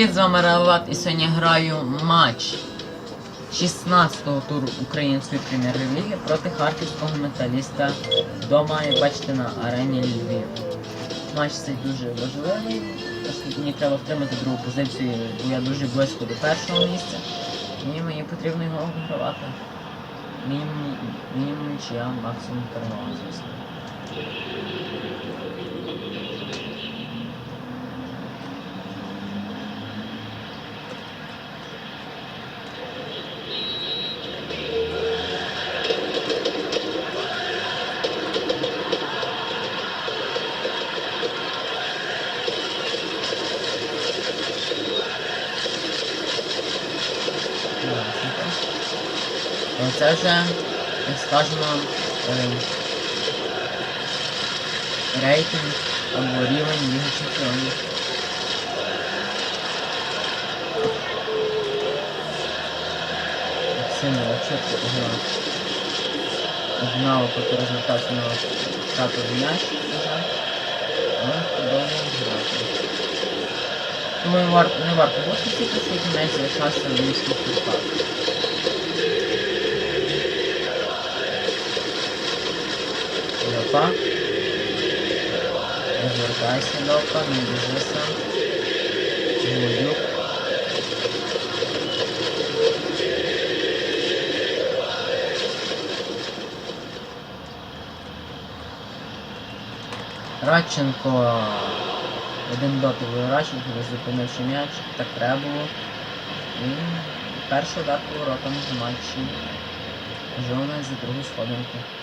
привіт, з вами Релат і сьогодні граю матч 16-го туру Української прем'єр-ліги проти харківського металіста вдома, як бачите, на арені Львів. Матч цей дуже важливий, оскільки мені треба втримати другу позицію, бо я дуже близько до першого місця. І мені потрібно його вигравати. Мінімум, мінімум нічия, максимум перемога, звісно. Е, Це вже, як скажемо, е, рейтинг або рівень Ліги Чемпіонів. Сильно чітко. Гнало поки результат на стату м'яч. Але продовжуємо грати. Думаю, не варто було спустити, скільки м'яч залишався в львівських курках. Лопа. Розвертайся, Лопа, не біжи сам. Голодюк. Радченко. Один дотик від Радченко, зупинивши м'яч, так треба було. І перший удар по воротам в матчі. Нас за другу сходинку.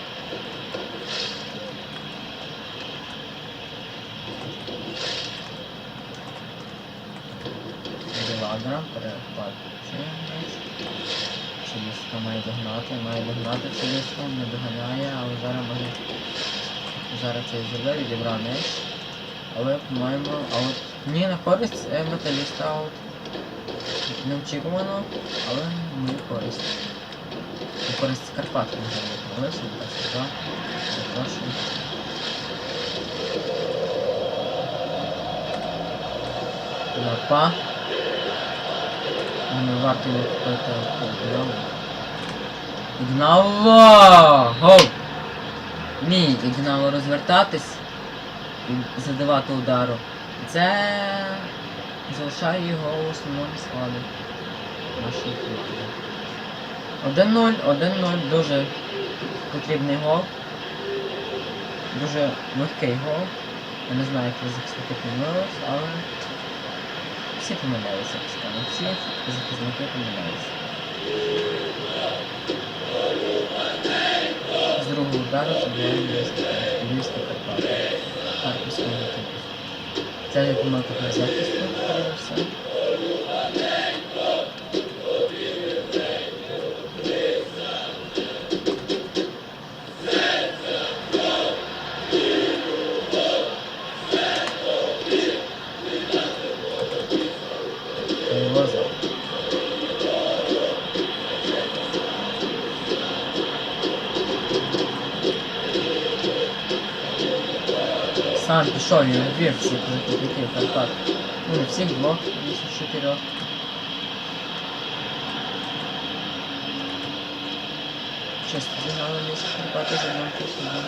Перехвачує м'яч. Челіска має догнати, має догнати Челіску, не доганяє, але зараз може. Зараз цей відібрав м'яч. Але, по-моєму, а от ні, на користь е, металіста аут. Неочікувано, але мою користь. На користь Карпат, провалився, так сказав. Запрошую. Лапа. Варто його купити Ігнало. Гоу! Вміє Ігнало розвертатись і задавати удару. Це залишає його у основному складі нашої клубу. 1-0, 1-0, дуже потрібний гол. Дуже легкий гол. Я не знаю, як ви захисники помилились, але всі помиляються, я б сказав. Всі захисники помиляються. З другого удару забуває львівський Карпати. Харківського металісту. Це я помилка для захисту, все. Сам пішов і відвів всіх захисників Карпат. Ну, не всіх двох, більше чотирьох. Чисто зігнали місце Карпати за мною сюди.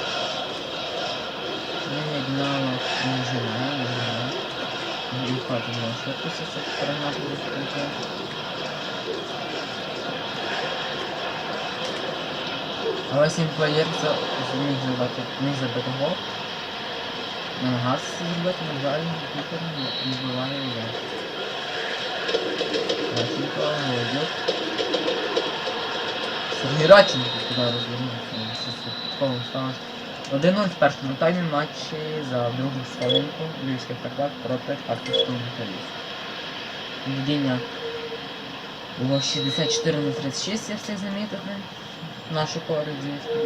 Не гнало, не живе, не живе. Не виходить на швидкості, щоб перегнати до кінця. Але Сімплеєр зміг забити, міг забити гол. Намагався зробити, на жаль, Кіпер не вбиває його. Радченко, Голодюк. Сергій Радченко туди розвернувся. Такого сталося. 1-0 в першому таймі матчі за другу сходинку Львівський Карпат проти Харківського металісту. Водіння було 64 на 36, я встиг замітити. Нашу користь, звісно.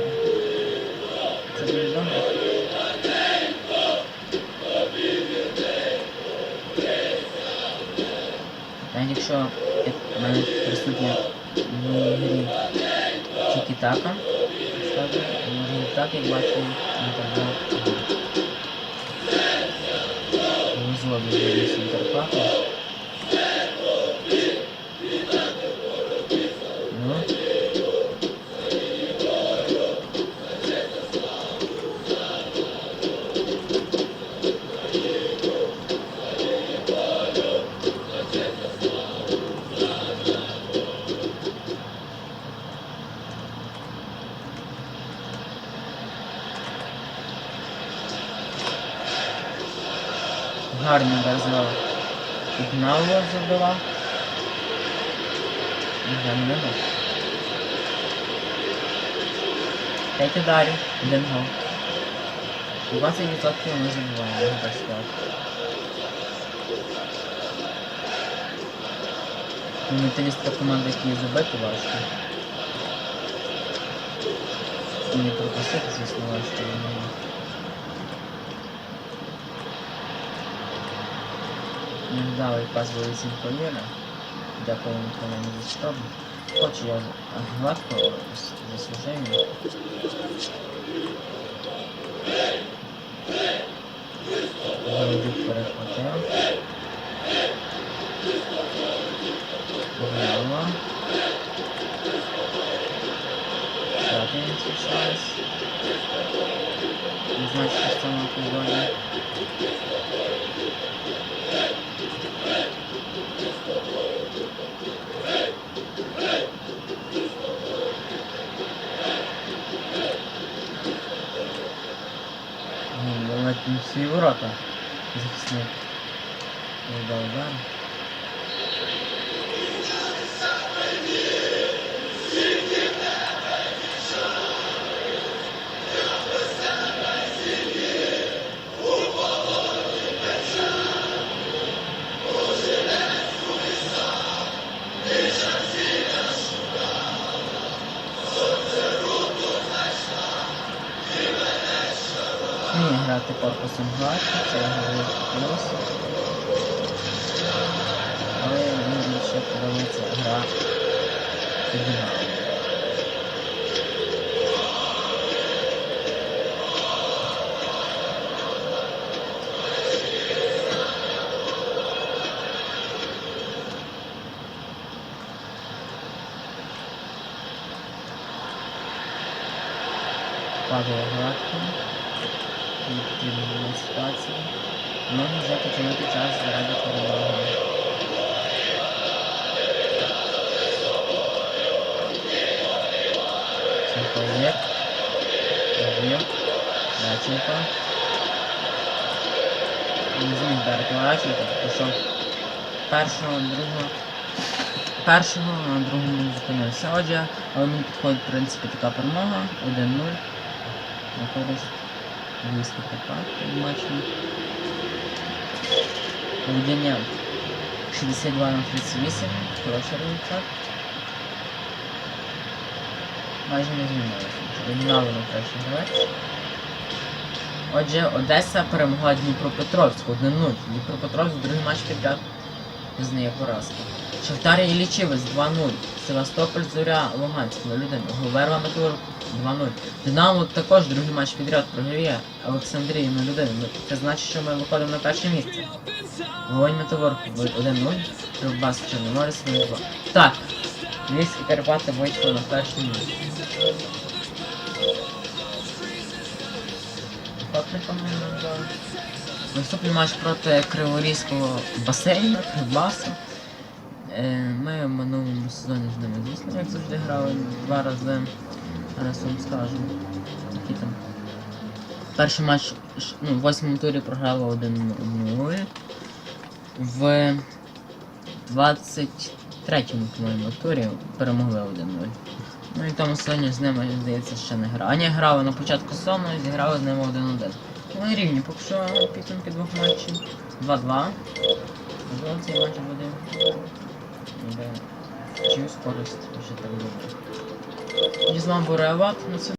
Це дуже добре. Якщо як в мене присутня грі тільки така, скажу, може так, як бачу, не так було. Повезло Навло забивав. Я не дав. П'ять ударів, один гол. 20% ми забуваємо, так сказати. Ну, Металістка команда, які забити важко. Не пропустити, звісно, важко. Niedbałej pozwoli zinfoliera, zapełnił kolejny listowy, poczuła łatwo zasłużenie. Wody, które potem powiała. Zapięcie szans. Znaczy, że są na там всі ворота. Захисник. Не дав удар. Корпусом гладко, це говорить плюс. Але мені більше подобається гра під ногами. Падає гладко. Відповідна ситуація. Можна вже потягнути час заради перемоги. Є. Вбив. Раченко. Не зміг вдарити Раченко, пішов першого, другого. Першого, а другому зупинився. Отже, але мені підходить, в принципі, така перемога. 1-0. На користь Львівський Карпат в матчі. Володіння 62 на 38, хороший результат. Майже не змінилося. На перший гравець. Отже, Одеса перемогла Дніпропетровську 1-0. Дніпропетровськ другий матч підряд визнає поразку. Шахтар Іллічівець 2-0. Севастополь Зоря Луганськ 0-1. Говерла Металург 2-0. Динамо також другий матч підряд програє Олександрії 0-1. Ну, Це значить, що ми виходимо на перше місце. Вогонь Металург 1-0. Кривбас Чорноморець 0-2. Так, Львівські Карпати вийшли на перше місце. Наступний матч проти Криворізького басейну, Кривбасу. Е, Ми в минулому сезоні з ними, звісно, як завжди грали два рази. Зараз вам скажу. Які там. Перший матч ну, в восьмому турі програли 1-0. В 23-му, по-моєму, турі перемогли 1-0. Ну і тому сьогодні з ними, здається, ще не грали. А ні, грали на початку сьомої, зіграли з ними 1-1. Вони рівні, поки що підсумки двох матчів. 2-2. Можливо, цей матч буде. Буде чиюсь скорость ще так добре. Вами був На цьому